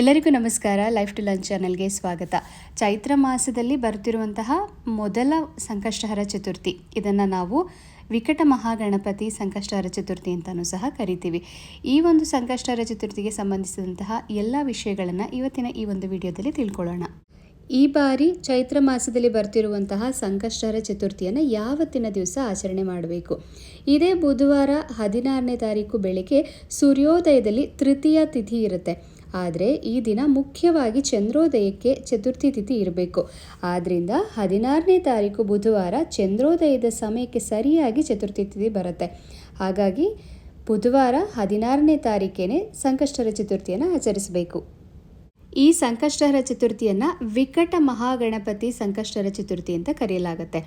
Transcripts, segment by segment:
ಎಲ್ಲರಿಗೂ ನಮಸ್ಕಾರ. Life to lunch ಚಾನಲ್ಗೆ ಸ್ವಾಗತ. ಚೈತ್ರ ಮಾಸದಲ್ಲಿ ಬರ್ತಿರುವಂತಹ ಮೊದಲ ಸಂಕಷ್ಟಹರ ಚತುರ್ಥಿ. ಇದನ್ನು ನಾವು ವಿಕಟ ಮಹಾಗಣಪತಿ ಸಂಕಷ್ಟಹರ ಚತುರ್ಥಿ ಅಂತಲೂ ಸಹ ಕರಿತೀವಿ. ಈ ಒಂದು ಸಂಕಷ್ಟಹರ ಚತುರ್ಥಿಗೆ ಸಂಬಂಧಿಸಿದಂತಹ ಎಲ್ಲ ವಿಷಯಗಳನ್ನು ಇವತ್ತಿನ ಈ ಒಂದು ವಿಡಿಯೋದಲ್ಲಿ ತಿಳ್ಕೊಳ್ಳೋಣ. ಈ ಬಾರಿ ಚೈತ್ರ ಮಾಸದಲ್ಲಿ ಬರ್ತಿರುವಂತಹ ಸಂಕಷ್ಟರ ಚತುರ್ಥಿಯನ್ನು ಯಾವತ್ತಿನ ದಿವಸ ಆಚರಣೆ ಮಾಡಬೇಕು? ಇದೇ ಬುಧವಾರ ಹದಿನಾರನೇ ತಾರೀಕು ಬೆಳಗ್ಗೆ ಸೂರ್ಯೋದಯದಲ್ಲಿ ತೃತೀಯ ತಿಥಿ ಇರುತ್ತೆ. ಆದರೆ ಈ ದಿನ ಮುಖ್ಯವಾಗಿ ಚಂದ್ರೋದಯಕ್ಕೆ ಚತುರ್ಥಿ ತಿಥಿ ಇರಬೇಕು. ಆದ್ದರಿಂದ ಹದಿನಾರನೇ ತಾರೀಕು ಬುಧವಾರ ಚಂದ್ರೋದಯದ ಸಮಯಕ್ಕೆ ಸರಿಯಾಗಿ ಚತುರ್ಥಿ ತಿಥಿ ಬರುತ್ತೆ. ಹಾಗಾಗಿ ಬುಧವಾರ ಹದಿನಾರನೇ ತಾರೀಕೇನೆ ಸಂಕಷ್ಟರ ಚತುರ್ಥಿಯನ್ನು ಆಚರಿಸಬೇಕು. ಈ ಸಂಕಷ್ಟರ ಚತುರ್ಥಿಯನ್ನು ವಿಕಟ ಮಹಾಗಣಪತಿ ಸಂಕಷ್ಟರ ಚತುರ್ಥಿ ಅಂತ ಕರೆಯಲಾಗುತ್ತೆ.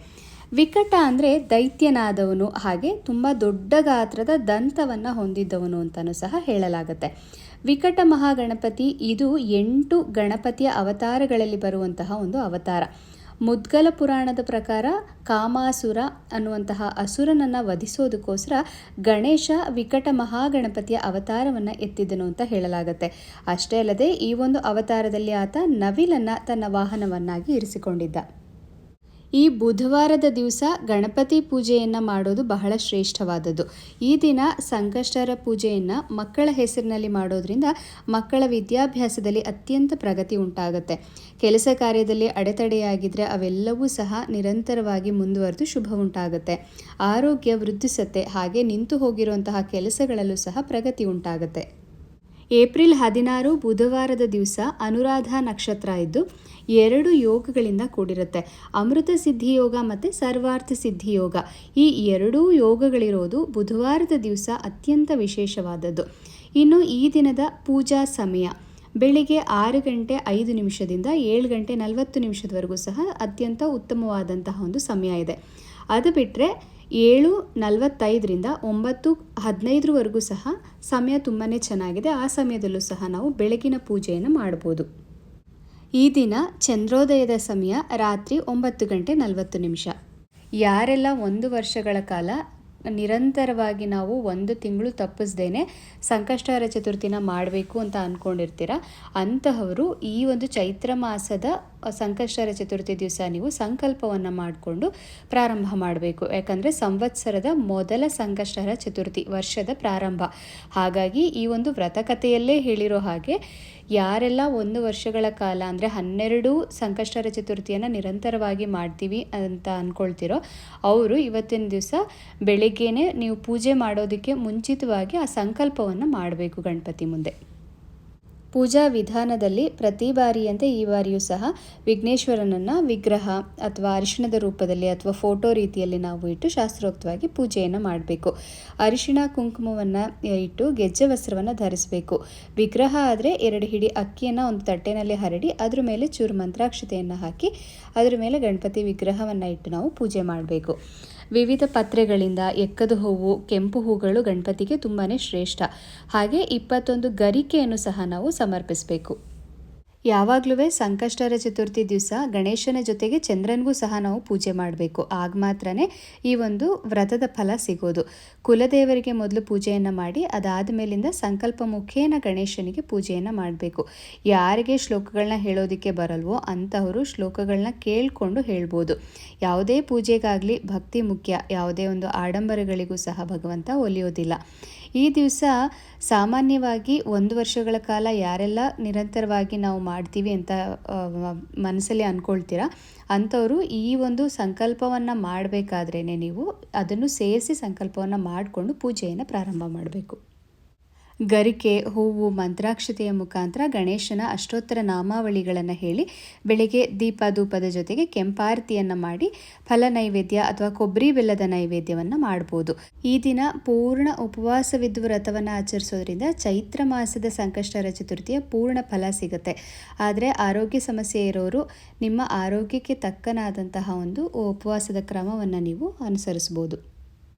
ವಿಕಟ ಅಂದರೆ ದೈತ್ಯನಾದವನು ಹಾಗೆ ತುಂಬ ದೊಡ್ಡ ಗಾತ್ರದ ದಂತವನ್ನು ಹೊಂದಿದ್ದವನು ಅಂತಲೂ ಸಹ ಹೇಳಲಾಗುತ್ತೆ. ವಿಕಟ ಮಹಾಗಣಪತಿ ಇದು ಎಂಟು ಗಣಪತಿಯ ಅವತಾರಗಳಲ್ಲಿ ಬರುವಂತಹ ಒಂದು ಅವತಾರ. ಮುದ್ಗಲ ಪುರಾಣದ ಪ್ರಕಾರ ಕಾಮಾಸುರ ಅನ್ನುವಂತಹ ಅಸುರನನ್ನು ವಧಿಸೋದಕ್ಕೋಸ್ಕರ ಗಣೇಶ ವಿಕಟ ಮಹಾಗಣಪತಿಯ ಅವತಾರವನ್ನು ಎತ್ತಿದನು ಅಂತ ಹೇಳಲಾಗುತ್ತೆ. ಅಷ್ಟೇ ಅಲ್ಲದೆ ಈ ಒಂದು ಅವತಾರದಲ್ಲಿ ಆತ ನವಿಲನ್ನು ತನ್ನ ವಾಹನವನ್ನಾಗಿ ಇರಿಸಿಕೊಂಡಿದ್ದ. ಈ ಬುಧವಾರದ ದಿವಸ ಗಣಪತಿ ಪೂಜೆಯನ್ನು ಮಾಡೋದು ಬಹಳ ಶ್ರೇಷ್ಠವಾದದ್ದು. ಈ ದಿನ ಸಂಕಷ್ಟರ ಪೂಜೆಯನ್ನು ಮಕ್ಕಳ ಹೆಸರಿನಲ್ಲಿ ಮಾಡೋದ್ರಿಂದ ಮಕ್ಕಳ ವಿದ್ಯಾಭ್ಯಾಸದಲ್ಲಿ ಅತ್ಯಂತ ಪ್ರಗತಿ ಉಂಟಾಗುತ್ತೆ. ಕೆಲಸ ಕಾರ್ಯದಲ್ಲಿ ಅಡೆತಡೆಯಾಗಿದ್ದರೆ ಅವೆಲ್ಲವೂ ಸಹ ನಿರಂತರವಾಗಿ ಮುಂದುವರೆದು ಶುಭ ಉಂಟಾಗುತ್ತೆ. ಆರೋಗ್ಯ ವೃದ್ಧಿಸುತ್ತೆ. ಹಾಗೆ ನಿಂತು ಹೋಗಿರುವಂತಹ ಕೆಲಸಗಳಲ್ಲೂ ಸಹ ಪ್ರಗತಿ ಉಂಟಾಗುತ್ತೆ. ಏಪ್ರಿಲ್ ಹದಿನಾರು ಬುಧವಾರದ ದಿವಸ ಅನುರಾಧ ನಕ್ಷತ್ರ ಇದ್ದು, ಎರಡು ಯೋಗಗಳಿಂದ ಕೂಡಿರುತ್ತೆ. ಅಮೃತ ಸಿದ್ಧಿ ಯೋಗ ಮತ್ತು ಸರ್ವಾರ್ಥ ಸಿದ್ಧಿ ಯೋಗ. ಈ ಎರಡೂ ಯೋಗಗಳಿರೋದು ಬುಧವಾರದ ದಿವಸ ಅತ್ಯಂತ ವಿಶೇಷವಾದದ್ದು. ಇನ್ನು ಈ ದಿನದ ಪೂಜಾ ಸಮಯ. ಬೆಳಿಗ್ಗೆ ಆರು ಗಂಟೆ ಐದು ನಿಮಿಷದಿಂದ ಏಳು ಗಂಟೆ ನಲವತ್ತು ನಿಮಿಷದವರೆಗೂ ಸಹ ಅತ್ಯಂತ ಉತ್ತಮವಾದಂತಹ ಒಂದು ಸಮಯ ಇದೆ. ಅದು ಬಿಟ್ಟರೆ ಏಳು ನಲವತ್ತೈದರಿಂದ ಒಂಬತ್ತು ಹದಿನೈದರವರೆಗೂ ಸಹ ಸಮಯ ತುಂಬಾ ಚೆನ್ನಾಗಿದೆ. ಆ ಸಮಯದಲ್ಲೂ ಸಹ ನಾವು ಬೆಳಗಿನ ಪೂಜೆಯನ್ನು ಮಾಡ್ಬೋದು. ಈ ದಿನ ಚಂದ್ರೋದಯದ ಸಮಯ ರಾತ್ರಿ ಒಂಬತ್ತು ಗಂಟೆ ನಲವತ್ತು ನಿಮಿಷ. ಯಾರೆಲ್ಲ ಒಂದು ವರ್ಷಗಳ ಕಾಲ ನಿರಂತರವಾಗಿ ನಾವು ಒಂದು ತಿಂಗಳು ತಪ್ಪಿಸ್ದೇನೆ ಸಂಕಷ್ಟಹರ ಚತುರ್ಥಿನ ಮಾಡಬೇಕು ಅಂತ ಅಂದ್ಕೊಂಡಿರ್ತೀರ ಅಂತಹವರು ಈ ಒಂದು ಚೈತ್ರ ಮಾಸದ ಸಂಕಷ್ಟಹರ ಚತುರ್ಥಿ ದಿವಸ ನೀವು ಸಂಕಲ್ಪವನ್ನು ಮಾಡಿಕೊಂಡು ಪ್ರಾರಂಭ ಮಾಡಬೇಕು. ಯಾಕಂದರೆ ಸಂವತ್ಸರದ ಮೊದಲ ಸಂಕಷ್ಟರ ಚತುರ್ಥಿ, ವರ್ಷದ ಪ್ರಾರಂಭ. ಹಾಗಾಗಿ ಈ ಒಂದು ವ್ರತಕಥೆಯಲ್ಲೇ ಹೇಳಿರೋ ಹಾಗೆ ಯಾರೆಲ್ಲ ಒಂದು ವರ್ಷಗಳ ಕಾಲ ಅಂದರೆ ಹನ್ನೆರಡು ಸಂಕಷ್ಟರ ಚತುರ್ಥಿಯನ್ನು ನಿರಂತರವಾಗಿ ಮಾಡ್ತೀವಿ ಅಂತ ಅಂದ್ಕೊಳ್ತಿರೋ ಅವರು ಇವತ್ತಿನ ದಿವಸ ಬೆಳಿಗ್ಗೆನೇ ನೀವು ಪೂಜೆ ಮಾಡೋದಕ್ಕೆ ಮುಂಚಿತವಾಗಿ ಆ ಸಂಕಲ್ಪವನ್ನು ಮಾಡಬೇಕು ಗಣಪತಿ ಮುಂದೆ. ಪೂಜಾ ವಿಧಾನದಲ್ಲಿ ಪ್ರತಿ ಬಾರಿಯಂತೆ ಈ ಬಾರಿಯೂ ಸಹ ವಿಘ್ನೇಶ್ವರನನ್ನು ವಿಗ್ರಹ ಅಥವಾ ಅರಿಶಿಣದ ರೂಪದಲ್ಲಿ ಅಥವಾ ಫೋಟೋ ರೀತಿಯಲ್ಲಿ ನಾವು ಇಟ್ಟು ಶಾಸ್ತ್ರೋಕ್ತವಾಗಿ ಪೂಜೆಯನ್ನು ಮಾಡಬೇಕು. ಅರಿಶಿಣ ಕುಂಕುಮವನ್ನು ಇಟ್ಟು ಗೆಜ್ಜೆ ವಸ್ತ್ರವನ್ನು ಧರಿಸಬೇಕು. ವಿಗ್ರಹ ಆದರೆ ಎರಡು ಹಿಡಿ ಅಕ್ಕಿಯನ್ನು ಒಂದು ತಟ್ಟೆನಲ್ಲಿ ಹರಡಿ ಅದ್ರ ಮೇಲೆ ಚೂರು ಮಂತ್ರಾಕ್ಷತೆಯನ್ನು ಹಾಕಿ ಅದರ ಮೇಲೆ ಗಣಪತಿ ವಿಗ್ರಹವನ್ನು ಇಟ್ಟು ನಾವು ಪೂಜೆ ಮಾಡಬೇಕು. ವಿವಿಧ ಪತ್ರೆಗಳಿಂದ ಎಕ್ಕದ ಹೂವು, ಕೆಂಪು ಹೂಗಳು ಗಣಪತಿಗೆ ತುಂಬಾ ಶ್ರೇಷ್ಠ. ಹಾಗೆ ಇಪ್ಪತ್ತೊಂದು ಗರಿಕೆಯನ್ನು ಸಹ ನಾವು ಸಮರ್ಪಿಸಬೇಕು. ಯಾವಾಗಲೂ ಸಂಕಷ್ಟರ ಚತುರ್ಥಿ ದಿವಸ ಗಣೇಶನ ಜೊತೆಗೆ ಚಂದ್ರನಿಗೂ ಸಹ ನಾವು ಪೂಜೆ ಮಾಡಬೇಕು. ಆಗ ಮಾತ್ರ ಈ ಒಂದು ವ್ರತದ ಫಲ ಸಿಗೋದು. ಕುಲದೇವರಿಗೆ ಮೊದಲು ಪೂಜೆಯನ್ನು ಮಾಡಿ, ಅದಾದ ಮೇಲಿಂದ ಸಂಕಲ್ಪ ಮುಖೇನ ಗಣೇಶನಿಗೆ ಪೂಜೆಯನ್ನು ಮಾಡಬೇಕು. ಯಾರಿಗೆ ಶ್ಲೋಕಗಳನ್ನ ಹೇಳೋದಕ್ಕೆ ಬರಲ್ವೋ ಅಂತಹವರು ಶ್ಲೋಕಗಳನ್ನ ಕೇಳಿಕೊಂಡು ಹೇಳ್ಬೋದು. ಯಾವುದೇ ಪೂಜೆಗಾಗಲಿ ಭಕ್ತಿ ಮುಖ್ಯ. ಯಾವುದೇ ಒಂದು ಆಡಂಬರಗಳಿಗೂ ಸಹ ಭಗವಂತ ಒಲಿಯೋದಿಲ್ಲ. ಈ ದಿವಸ ಸಾಮಾನ್ಯವಾಗಿ ಒಂದು ವರ್ಷಗಳ ಕಾಲ ಯಾರೆಲ್ಲ ನಿರಂತರವಾಗಿ ನಾವು ಮಾಡ್ತೀವಿ ಅಂತ ಮನಸ್ಸಲ್ಲಿ ಅಂದ್ಕೊಳ್ತೀರಾ ಅಂಥವರು ಈ ಒಂದು ಸಂಕಲ್ಪವನ್ನು ಮಾಡಬೇಕಾದ್ರೇ ನೀವು ಅದನ್ನು ಸೇರಿಸಿ ಸಂಕಲ್ಪವನ್ನು ಮಾಡಿಕೊಂಡು ಪೂಜೆಯನ್ನು ಪ್ರಾರಂಭ ಮಾಡಬೇಕು. ಗರಿಕೆ, ಹೂವು, ಮಂತ್ರಾಕ್ಷತೆಯ ಮುಖಾಂತರ ಗಣೇಶನ ಅಷ್ಟೋತ್ತರ ನಾಮಾವಳಿಗಳನ್ನು ಹೇಳಿ ಬೆಳಿಗ್ಗೆ ದೀಪ ಧೂಪದ ಜೊತೆಗೆ ಕೆಂಪಾರತಿಯನ್ನು ಮಾಡಿ ಫಲ ನೈವೇದ್ಯ ಅಥವಾ ಕೊಬ್ಬರಿ ಬೆಲ್ಲದ ನೈವೇದ್ಯವನ್ನು ಮಾಡ್ಬೋದು. ಈ ದಿನ ಪೂರ್ಣ ಉಪವಾಸವಿದ್ದು ವ್ರತವನ್ನು ಆಚರಿಸೋದ್ರಿಂದ ಚೈತ್ರ ಮಾಸದ ಸಂಕಷ್ಟರ ಚತುರ್ಥಿಯ ಪೂರ್ಣ ಫಲ ಸಿಗುತ್ತೆ. ಆದರೆ ಆರೋಗ್ಯ ಸಮಸ್ಯೆ ಇರೋರು ನಿಮ್ಮ ಆರೋಗ್ಯಕ್ಕೆ ತಕ್ಕನಾದಂತಹ ಒಂದು ಉಪವಾಸದ ಕ್ರಮವನ್ನು ನೀವು ಅನುಸರಿಸ್ಬೋದು.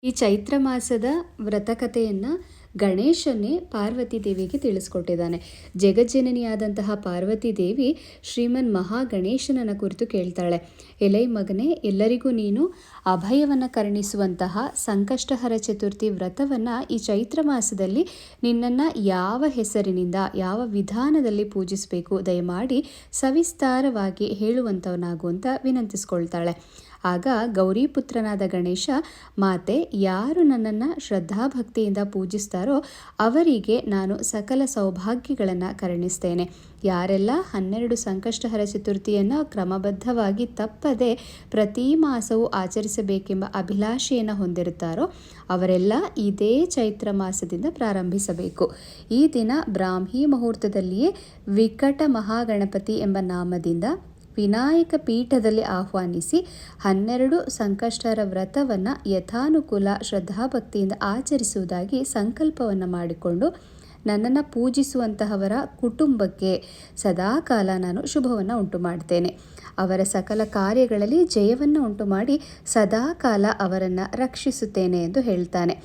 ಈ ಚೈತ್ರ ಮಾಸದ ವ್ರತಕಥೆಯನ್ನು ಗಣೇಶನ್ನೇ ಪಾರ್ವತಿ ದೇವಿಗೆ ತಿಳಿಸ್ಕೊಟ್ಟಿದ್ದಾನೆ. ಜಗಜ್ಜನನಿಯಾದಂತಹ ಪಾರ್ವತಿ ದೇವಿ ಶ್ರೀಮನ್ ಮಹಾಗಣೇಶನನ್ನ ಕುರಿತು ಕೇಳ್ತಾಳೆ. ಎಲೈ ಮಗನೇ, ಎಲ್ಲರಿಗೂ ನೀನು ಅಭಯವನ್ನು ಕರುಣಿಸುವಂತಹ ಸಂಕಷ್ಟಹರ ಚತುರ್ಥಿ ವ್ರತವನ್ನು ಈ ಚೈತ್ರ ಮಾಸದಲ್ಲಿ ನಿನ್ನನ್ನು ಯಾವ ಹೆಸರಿನಿಂದ, ಯಾವ ವಿಧಾನದಲ್ಲಿ ಪೂಜಿಸಬೇಕು ದಯಮಾಡಿ ಸವಿಸ್ತಾರವಾಗಿ ಹೇಳುವಂಥವನಾಗುವಂತ ವಿನಂತಿಸ್ಕೊಳ್ತಾಳೆ. ಆಗ ಗೌರಿಪುತ್ರನಾದ ಗಣೇಶ, ಮಾತೆ, ಯಾರು ನನ್ನನ್ನು ಶ್ರದ್ಧಾಭಕ್ತಿಯಿಂದ ಪೂಜಿಸ್ತಾರೋ ಅವರಿಗೆ ನಾನು ಸಕಲ ಸೌಭಾಗ್ಯಗಳನ್ನು ಕರುಣಿಸ್ತೇನೆ. ಯಾರೆಲ್ಲ ಹನ್ನೆರಡು ಸಂಕಷ್ಟಹರ ಚತುರ್ಥಿಯನ್ನು ಕ್ರಮಬದ್ಧವಾಗಿ ತಪ್ಪದೆ ಪ್ರತಿ ಮಾಸವೂ ಆಚರಿಸಬೇಕೆಂಬ ಅಭಿಲಾಷೆಯನ್ನು ಹೊಂದಿರುತ್ತಾರೋ, ಅವರೆಲ್ಲ ಇದೇ ಚೈತ್ರ ಮಾಸದಿಂದ ಪ್ರಾರಂಭಿಸಬೇಕು. ಈ ದಿನ ಬ್ರಾಹ್ಮಿ ಮುಹೂರ್ತದಲ್ಲಿಯೇ ವಿಕಟ ಮಹಾಗಣಪತಿ ಎಂಬ ನಾಮದಿಂದ ವಿನಾಯಕ ಪೀಠದಲ್ಲಿ ಆಹ್ವಾನಿಸಿ ಹನ್ನೆರಡು ಸಂಕಷ್ಟರ ವ್ರತವನ್ನು ಯಥಾನುಕೂಲ ಶ್ರದ್ಧಾಭಕ್ತಿಯಿಂದ ಆಚರಿಸುವುದಾಗಿ ಸಂಕಲ್ಪವನ್ನು ಮಾಡಿಕೊಂಡು ನನ್ನನ್ನು ಪೂಜಿಸುವಂತಹವರ ಕುಟುಂಬಕ್ಕೆ ಸದಾಕಾಲ ನಾನು ಶುಭವನ್ನು ಉಂಟು ಮಾಡ್ತೇನೆ ಅವರ ಸಕಲ ಕಾರ್ಯಗಳಲ್ಲಿ ಜಯವನ್ನು ಉಂಟು ಮಾಡಿ ಸದಾಕಾಲ ಅವರನ್ನು ರಕ್ಷಿಸುತ್ತೇನೆ ಎಂದು ಹೇಳ್ತಾನೆ.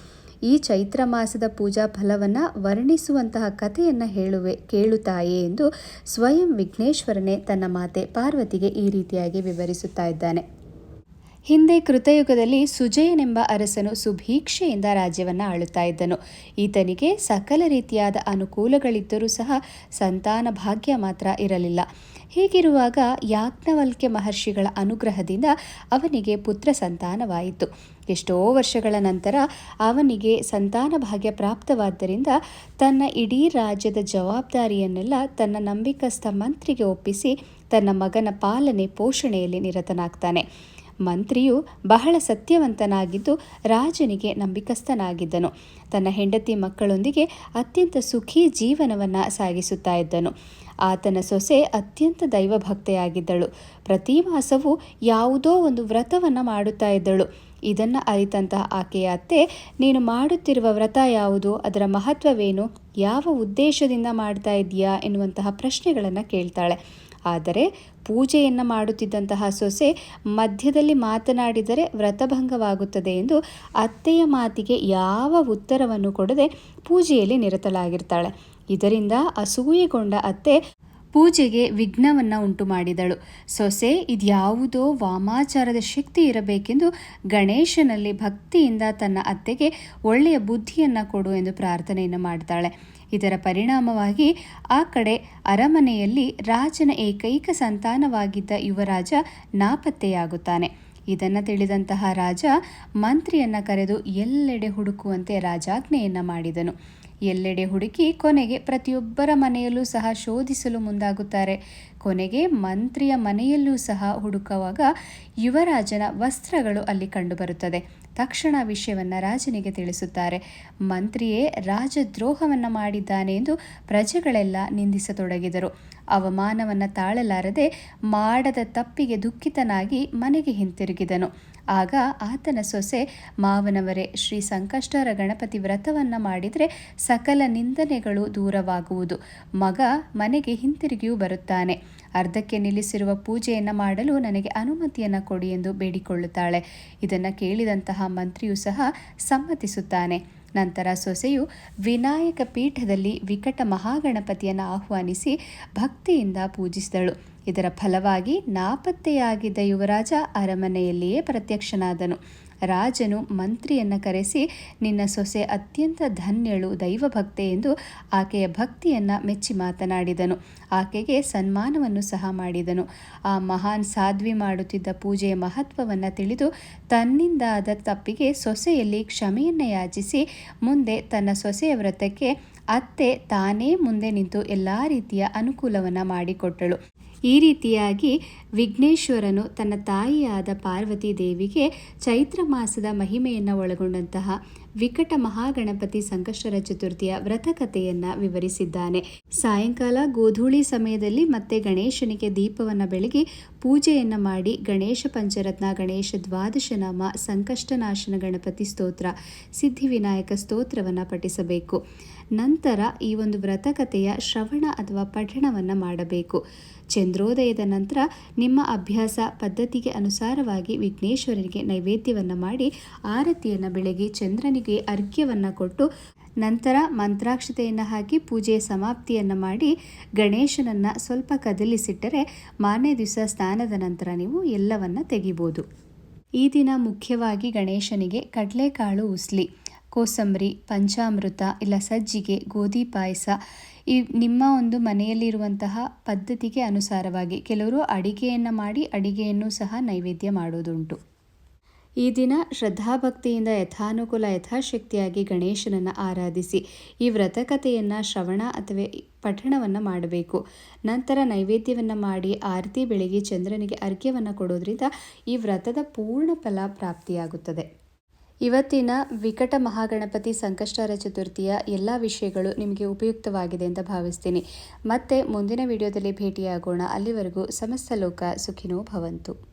ಈ ಚೈತ್ರ ಮಾಸದ ಪೂಜಾ ಫಲವನ್ನು ವರ್ಣಿಸುವಂತಹ ಕಥೆಯನ್ನು ಹೇಳುವೆ, ಕೇಳುತ್ತಾಯೇ ಎಂದು ಸ್ವಯಂ ವಿಘ್ನೇಶ್ವರನೇ ತನ್ನ ಮಾತೆ ಪಾರ್ವತಿಗೆ ಈ ರೀತಿಯಾಗಿ ವಿವರಿಸುತ್ತಾ ಇದ್ದಾನೆ. ಹಿಂದೆ ಕೃತಯುಗದಲ್ಲಿ ಸುಜಯನೆಂಬ ಅರಸನು ಸುಭೀಕ್ಷೆಯಿಂದ ರಾಜ್ಯವನ್ನು ಆಳುತ್ತಾ ಇದ್ದನು. ಈತನಿಗೆ ಸಕಲ ರೀತಿಯಾದ ಅನುಕೂಲಗಳಿದ್ದರೂ ಸಹ ಸಂತಾನ ಭಾಗ್ಯ ಮಾತ್ರ ಇರಲಿಲ್ಲ. ಹೀಗಿರುವಾಗ ಯಾಜ್ಞವಲ್ಕ್ಯ ಮಹರ್ಷಿಗಳ ಅನುಗ್ರಹದಿಂದ ಅವನಿಗೆ ಪುತ್ರ ಸಂತಾನವಾಯಿತು. ಎಷ್ಟೋ ವರ್ಷಗಳ ನಂತರ ಅವನಿಗೆ ಸಂತಾನ ಭಾಗ್ಯ ಪ್ರಾಪ್ತವಾದ್ದರಿಂದ ತನ್ನ ಇಡೀ ರಾಜ್ಯದ ಜವಾಬ್ದಾರಿಯನ್ನೆಲ್ಲ ತನ್ನ ನಂಬಿಕಸ್ಥ ಮಂತ್ರಿಗೆ ಒಪ್ಪಿಸಿ ತನ್ನ ಮಗನ ಪಾಲನೆ ಪೋಷಣೆಯಲ್ಲಿ ನಿರತನಾಗ್ತಾನೆ. ಮಂತ್ರಿಯು ಬಹಳ ಸತ್ಯವಂತನಾಗಿದ್ದು ರಾಜನಿಗೆ ನಂಬಿಕಸ್ಥನಾಗಿದ್ದನು. ತನ್ನ ಹೆಂಡತಿ ಮಕ್ಕಳೊಂದಿಗೆ ಅತ್ಯಂತ ಸುಖಿ ಜೀವನವನ್ನು ಸಾಗಿಸುತ್ತಾ ಇದ್ದನು. ಆತನ ಸೊಸೆ ಅತ್ಯಂತ ದೈವಭಕ್ತೆಯಾಗಿದ್ದಳು. ಪ್ರತಿ ಮಾಸವೂ ಯಾವುದೋ ಒಂದು ವ್ರತವನ್ನು ಮಾಡುತ್ತಾ ಇದ್ದಳು. ಇದನ್ನು ಅರಿತಂತಹ ಆಕೆಯ ಅತ್ತೆ, ನೀನು ಮಾಡುತ್ತಿರುವ ವ್ರತ ಯಾವುದು? ಅದರ ಮಹತ್ವವೇನು? ಯಾವ ಉದ್ದೇಶದಿಂದ ಮಾಡ್ತಾ ಇದೆಯಾ ಎನ್ನುವಂತಹ ಪ್ರಶ್ನೆಗಳನ್ನು ಕೇಳ್ತಾಳೆ. ಆದರೆ ಪೂಜೆಯನ್ನು ಮಾಡುತ್ತಿದ್ದಂತಹ ಸೊಸೆ ಮಧ್ಯದಲ್ಲಿ ಮಾತನಾಡಿದರೆ ವ್ರತಭಂಗವಾಗುತ್ತದೆ ಎಂದು ಅತ್ತೆಯ ಮಾತಿಗೆ ಯಾವ ಉತ್ತರವನ್ನು ಕೊಡದೆ ಪೂಜೆಯಲ್ಲಿ ನಿರತಲಾಗಿರ್ತಾಳೆ ಇದರಿಂದ ಅಸೂಯೆಗೊಂಡ ಅತ್ತೆ ಪೂಜೆಗೆ ವಿಘ್ನವನ್ನು ಉಂಟು ಮಾಡಿದಳು ಸೊಸೆ, ಇದ್ಯಾವುದೋ ವಾಮಾಚಾರದ ಶಕ್ತಿ ಇರಬೇಕೆಂದು ಗಣೇಶನಲ್ಲಿ ಭಕ್ತಿಯಿಂದ ತನ್ನ ಅತ್ತೆಗೆ ಒಳ್ಳೆಯ ಬುದ್ಧಿಯನ್ನು ಕೊಡು ಎಂದು ಪ್ರಾರ್ಥನೆಯನ್ನು ಮಾಡ್ತಾಳೆ. ಇದರ ಪರಿಣಾಮವಾಗಿ ಆ ಕಡೆ ಅರಮನೆಯಲ್ಲಿ ರಾಜನ ಏಕೈಕ ಸಂತಾನವಾಗಿದ್ದ ಯುವರಾಜ ನಾಪತ್ತೆಯಾಗುತ್ತಾನೆ. ಇದನ್ನು ತಿಳಿದಂತಹ ರಾಜ ಮಂತ್ರಿಯನ್ನು ಕರೆದು ಎಲ್ಲೆಡೆ ಹುಡುಕುವಂತೆ ರಾಜಾಜ್ಞೆಯನ್ನು ಮಾಡಿದನು. ಎಲ್ಲೆಡೆ ಹುಡುಕಿ ಕೊನೆಗೆ ಪ್ರತಿಯೊಬ್ಬರ ಮನೆಯಲ್ಲೂ ಸಹ ಶೋಧಿಸಲು ಮುಂದಾಗುತ್ತಾರೆ. ಕೊನೆಗೆ ಮಂತ್ರಿಯ ಮನೆಯಲ್ಲೂ ಸಹ ಹುಡುಕುವಾಗ ಯುವರಾಜನ ವಸ್ತ್ರಗಳು ಅಲ್ಲಿ ಕಂಡುಬರುತ್ತದೆ. ತಕ್ಷಣ ವಿಷಯವನ್ನು ರಾಜನಿಗೆ ತಿಳಿಸುತ್ತಾರೆ. ಮಂತ್ರಿಯೇ, ರಾಜದ್ರೋಹವನ್ನು ಮಾಡಿದ್ದಾನೆ ಎಂದು ಪ್ರಜೆಗಳೆಲ್ಲ ನಿಂದಿಸತೊಡಗಿದರು. ಅವಮಾನವನ್ನು ತಾಳಲಾರದೆ, ಮಾಡದ ತಪ್ಪಿಗೆ ದುಃಖಿತನಾಗಿ ಮನೆಗೆ ಹಿಂತಿರುಗಿದನು. ಆಗ ಆತನ ಸೊಸೆ ಮಾವನವರೇ, ಶ್ರೀ ಸಂಕಷ್ಟರ ಗಣಪತಿ ವ್ರತವನ್ನು ಮಾಡಿದರೆ ಸಕಲ ನಿಂದನೆಗಳು ದೂರವಾಗುವುದು. ಮಗ ಮನೆಗೆ ಹಿಂತಿರುಗಿಯೂ ಬರುತ್ತಾನೆ. ಅರ್ಧಕ್ಕೆ ನಿಲ್ಲಿಸಿರುವ ಪೂಜೆಯನ್ನು ಮಾಡಲು ನನಗೆ ಅನುಮತಿಯನ್ನು ಕೊಡಿ ಎಂದು ಬೇಡಿಕೊಳ್ಳುತ್ತಾಳೆ. ಇದನ್ನು ಕೇಳಿದಂತಹ ಮಂತ್ರಿಯೂ ಸಹ ಸಮ್ಮತಿಸುತ್ತಾನೆ. ನಂತರ ಸೊಸೆಯು ವಿನಾಯಕ ಪೀಠದಲ್ಲಿ ವಿಕಟ ಮಹಾಗಣಪತಿಯನ್ನು ಆಹ್ವಾನಿಸಿ ಭಕ್ತಿಯಿಂದ ಪೂಜಿಸಿದಳು. ಇದರ ಫಲವಾಗಿ ನಾಪತ್ತೆಯಾಗಿದ್ದ ಯುವರಾಜ ಅರಮನೆಯಲ್ಲಿಯೇ ಪ್ರತ್ಯಕ್ಷನಾದನು. ರಾಜನು ಮಂತ್ರಿಯನ್ನು ಕರೆಸಿ, ನಿನ್ನ ಸೊಸೆ ಅತ್ಯಂತ ಧನ್ಯಳು, ದೈವಭಕ್ತೆ ಎಂದು ಆಕೆಯ ಭಕ್ತಿಯನ್ನು ಮೆಚ್ಚಿ ಮಾತನಾಡಿದನು. ಆಕೆಗೆ ಸನ್ಮಾನವನ್ನು ಸಹ ಮಾಡಿದನು. ಆ ಮಹಾನ್ ಸಾಧ್ವಿ ಮಾಡುತ್ತಿದ್ದ ಪೂಜೆಯ ಮಹತ್ವವನ್ನು ತಿಳಿದು ತನ್ನಿಂದಾದ ತಪ್ಪಿಗೆ ಸೊಸೆಯಲ್ಲಿ ಕ್ಷಮೆಯನ್ನು ಯಾಚಿಸಿ, ಮುಂದೆ ತನ್ನ ಸೊಸೆಯ ವ್ರತಕ್ಕೆ ಅತ್ತೆ ತಾನೇ ಮುಂದೆ ನಿಂತು ಎಲ್ಲ ರೀತಿಯ ಅನುಕೂಲವನ್ನು ಮಾಡಿಕೊಟ್ಟಳು. ಈ ರೀತಿಯಾಗಿ ವಿಘ್ನೇಶ್ವರನು ತನ್ನ ತಾಯಿಯಾದ ಪಾರ್ವತಿ ದೇವಿಗೆ ಚೈತ್ರ ಮಾಸದ ಮಹಿಮೆಯನ್ನು ಒಳಗೊಂಡಂತಹ ವಿಕಟ ಮಹಾಗಣಪತಿ ಸಂಕಷ್ಟರ ಚತುರ್ಥಿಯ ವ್ರತಕಥೆಯನ್ನು ವಿವರಿಸಿದ್ದಾನೆ. ಸಾಯಂಕಾಲ ಗೋಧೂಳಿ ಸಮಯದಲ್ಲಿ ಮತ್ತೆ ಗಣೇಶನಿಗೆ ದೀಪವನ್ನು ಬೆಳಗಿ ಪೂಜೆಯನ್ನು ಮಾಡಿ ಗಣೇಶ ಪಂಚರತ್ನ, ಗಣೇಶ ದ್ವಾದಶ ನಾಮ ಸಂಕಷ್ಟನಾಶನ ಗಣಪತಿ ಸ್ತೋತ್ರ ಸಿದ್ಧಿವಿನಾಯಕ ಸ್ತೋತ್ರವನ್ನು ಪಠಿಸಬೇಕು. ನಂತರ ಈ ಒಂದು ವ್ರತಕಥೆಯ ಶ್ರವಣ ಅಥವಾ ಪಠಣವನ್ನು ಮಾಡಬೇಕು. ಚಂದ್ರೋದಯದ ನಂತರ ನಿಮ್ಮ ಅಭ್ಯಾಸ ಪದ್ಧತಿಗೆ ಅನುಸಾರವಾಗಿ ವಿಘ್ನೇಶ್ವರನಿಗೆ ನೈವೇದ್ಯವನ್ನು ಮಾಡಿ ಆರತಿಯನ್ನು ಬೆಳಗ್ಗೆ ಚಂದ್ರನಿಗೆ ಅರ್ಘ್ಯವನ್ನು ಕೊಟ್ಟು ನಂತರ ಮಂತ್ರಾಕ್ಷತೆಯನ್ನು ಹಾಕಿ ಪೂಜೆಯ ಸಮಾಪ್ತಿಯನ್ನು ಮಾಡಿ ಗಣೇಶನನ್ನು ಸ್ವಲ್ಪ ಕದಲಿಸಿಟ್ಟರೆ ಮಾರನೇ ದಿವಸ ಸ್ನಾನದ ನಂತರ ನೀವು ಎಲ್ಲವನ್ನು ತೆಗಿಬೋದು. ಈ ದಿನ ಮುಖ್ಯವಾಗಿ ಗಣೇಶನಿಗೆ ಕಡಲೆಕಾಳು ಉಸ್ಲಿ. ಕೋಸಂಬರಿ, ಪಂಚಾಮೃತ ಇಲ್ಲ ಸಜ್ಜಿಗೆ, ಗೋಧಿ ಪಾಯಸ ಈ ನಿಮ್ಮ ಒಂದು ಮನೆಯಲ್ಲಿರುವಂತಹ ಪದ್ಧತಿಗೆ ಅನುಸಾರವಾಗಿ ಕೆಲವರು ಅಡಿಗೆಯನ್ನು ಮಾಡಿ ಅಡಿಗೆಯನ್ನು ಸಹ ನೈವೇದ್ಯ ಮಾಡೋದುಂಟು. ಈ ದಿನ ಶ್ರದ್ಧಾಭಕ್ತಿಯಿಂದ ಯಥಾನುಕೂಲ ಯಥಾಶಕ್ತಿಯಾಗಿ ಗಣೇಶನನ್ನು ಆರಾಧಿಸಿ ಈ ವ್ರತಕಥೆಯನ್ನು ಶ್ರವಣ ಅಥವಾ ಪಠಣವನ್ನು ಮಾಡಬೇಕು. ನಂತರ ನೈವೇದ್ಯವನ್ನು ಮಾಡಿ ಆರತಿ, ಬೆಳಗ್ಗೆ ಚಂದ್ರನಿಗೆ ಅರ್ಘ್ಯವನ್ನು ಕೊಡೋದ್ರಿಂದ ಈ ವ್ರತದ ಪೂರ್ಣ ಫಲ ಪ್ರಾಪ್ತಿಯಾಗುತ್ತದೆ. ಇವತ್ತಿನ ವಿಕಟ ಮಹಾಗಣಪತಿ ಸಂಕಷ್ಟರ ಚತುರ್ಥಿಯ ಎಲ್ಲ ವಿಷಯಗಳು ನಿಮಗೆ ಉಪಯುಕ್ತವಾಗಿದೆ ಅಂತ ಭಾವಿಸ್ತೀನಿ. ಮತ್ತೆ ಮುಂದಿನ ವಿಡಿಯೋದಲ್ಲಿ ಭೇಟಿಯಾಗೋಣ. ಅಲ್ಲಿವರೆಗೂ ಸಮಸ್ತ ಲೋಕ ಸುಖಿನೋ ಭವಂತು.